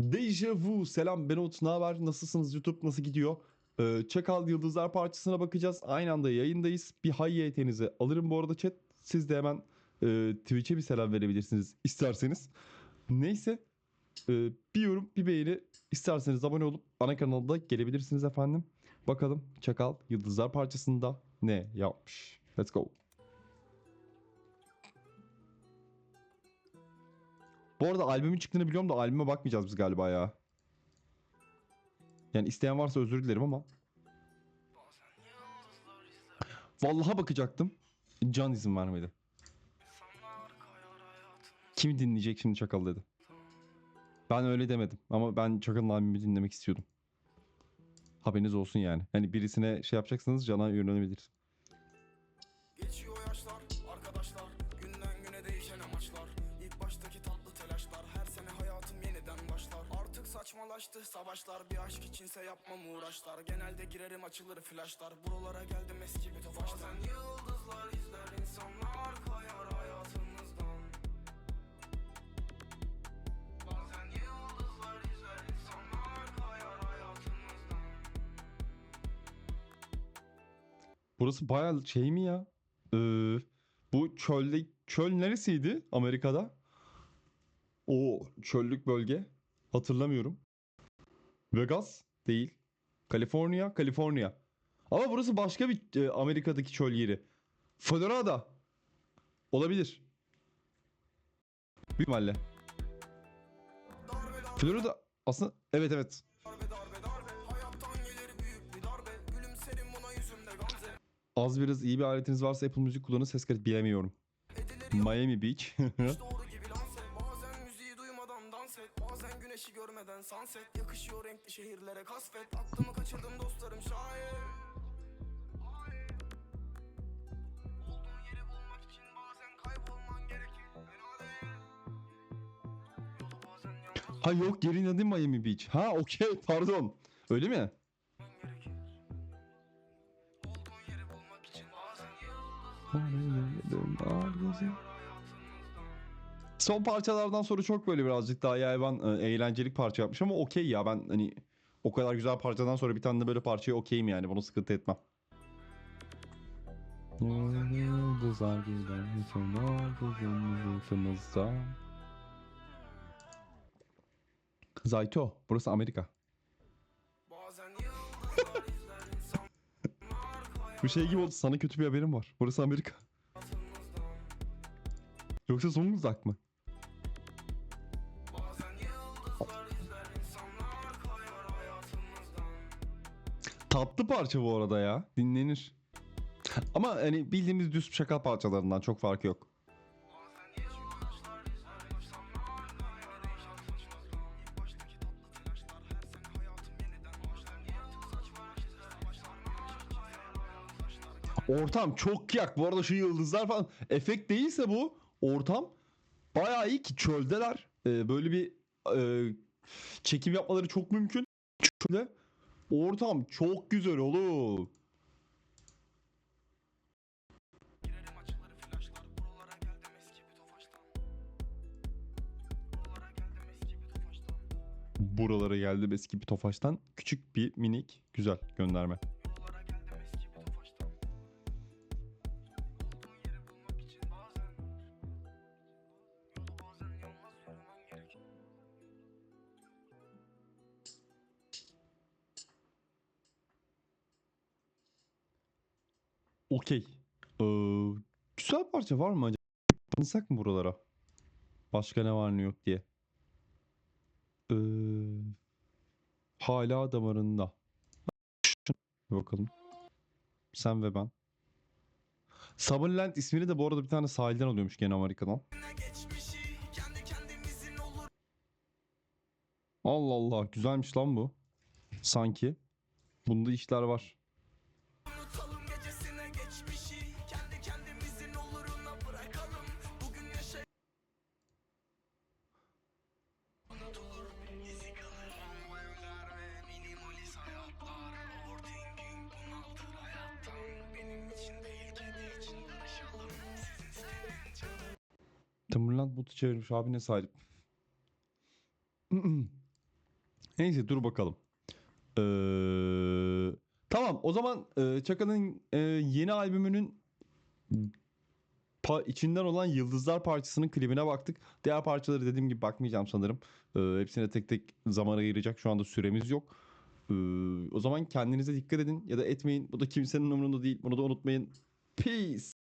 Deja vu. Selam ben Umut. Ne haber? Nasılsınız? YouTube nasıl gidiyor? Ee, Çakal Yıldızlar parçasına bakacağız. Aynı anda yayındayız. Bir hay YT'nizi alırım bu arada chat. Siz de hemen e, Twitch'e bir selam verebilirsiniz isterseniz. Neyse. e, bir yorum, bir beğeni isterseniz abone olup ana kanalda gelebilirsiniz efendim. Bakalım Çakal Yıldızlar parçasında ne yapmış? Let's go. Bu arada albümün çıktığını biliyorum da albüme bakmayacağız biz galiba ya. Yani isteyen varsa özür dilerim ama. Vallahi bakacaktım. Can izin vermedi. Kim dinleyecek şimdi Çakal dedi. Ben öyle demedim ama ben Çakal'ın albümünü dinlemek istiyordum. Haberiniz olsun yani. Hani birisine şey yapacaksanız cana yönelebilir. Geçiyor saçmalaştı savaşlar Bir aşk içinse yapmam uğraşlar Genelde girerim açılır flaşlar Buralara geldim eski bir tofaştan Bazen yıldızlar izler insanlar Kayar hayatınızdan Bazen yıldızlar izler insanlar Kayar hayatınızdan Burası bayağı şey mi ya? Ee, bu çölde çöl neresiydi Amerika'da? O çöllük bölge. Hatırlamıyorum. Vegas değil. Kaliforniya, Kaliforniya. Ama burası başka bir e, Amerika'daki çöl yeri. Florida. Olabilir. Büyük ihtimalle. Florida aslında evet evet. Az biraz iyi bir aletiniz varsa Apple Müzik kullanın ses kayıt bilemiyorum. Miami Beach. sunset. Yakışıyor renkli şehirlere kasvet. Aklımı kaçırdım dostlarım şayet Olduğun yeri bulmak için bazen kaybolman gerekir. Fena değil. Yolu bazen yalnız Ha yok yerin adı Miami Beach. Ha okey pardon. Öyle mi? bulman gerekir. Olduğun yeri bulmak için bazen yıldızlar Son parçalardan sonra çok böyle birazcık daha yayvan e, eğlencelik parça yapmış ama okey ya ben hani o kadar güzel parçadan sonra bir tane de böyle parçaya okeyim yani bunu sıkıntı etmem. Yıldızlar gider bizim ufkumuzda. Zayto burası Amerika. İnsanlar Bu şey gibi oldu sana kötü bir haberim var. Burası Amerika. Yoksa Zonguldak mı? Tatlı parça bu arada ya. Dinlenir. Ama hani bildiğimiz düz şaka parçalarından çok farkı yok. Ortam çok yak. Bu arada şu yıldızlar falan efekt değilse bu ortam bayağı iyi ki çöldeler. Ee, böyle bir e, çekim yapmaları çok mümkün. Çölde. Ortam çok güzel oğlum. Buralara geldim eski bir tofaştan. Küçük bir minik güzel gönderme. Okey. Ee, güzel parça var mı acaba? Tanısak mı buralara? Başka ne var ne yok diye. Ee, hala damarında. Bakalım. Sen ve ben. Summerland ismini de bu arada bir tane sahilden alıyormuş gene Amerika'dan. Allah Allah güzelmiş lan bu. Sanki. Bunda işler var. Timberland botu çevirmiş abi ne sahip. Neyse dur bakalım. Ee, tamam o zaman e, Çaka'nın e, yeni albümünün pa- içinden olan Yıldızlar parçasının klibine baktık. Diğer parçaları dediğim gibi bakmayacağım sanırım. Ee, hepsine tek tek zaman ayıracak şu anda süremiz yok. Ee, o zaman kendinize dikkat edin ya da etmeyin. Bu da kimsenin umurunda değil. Bunu da unutmayın. Peace.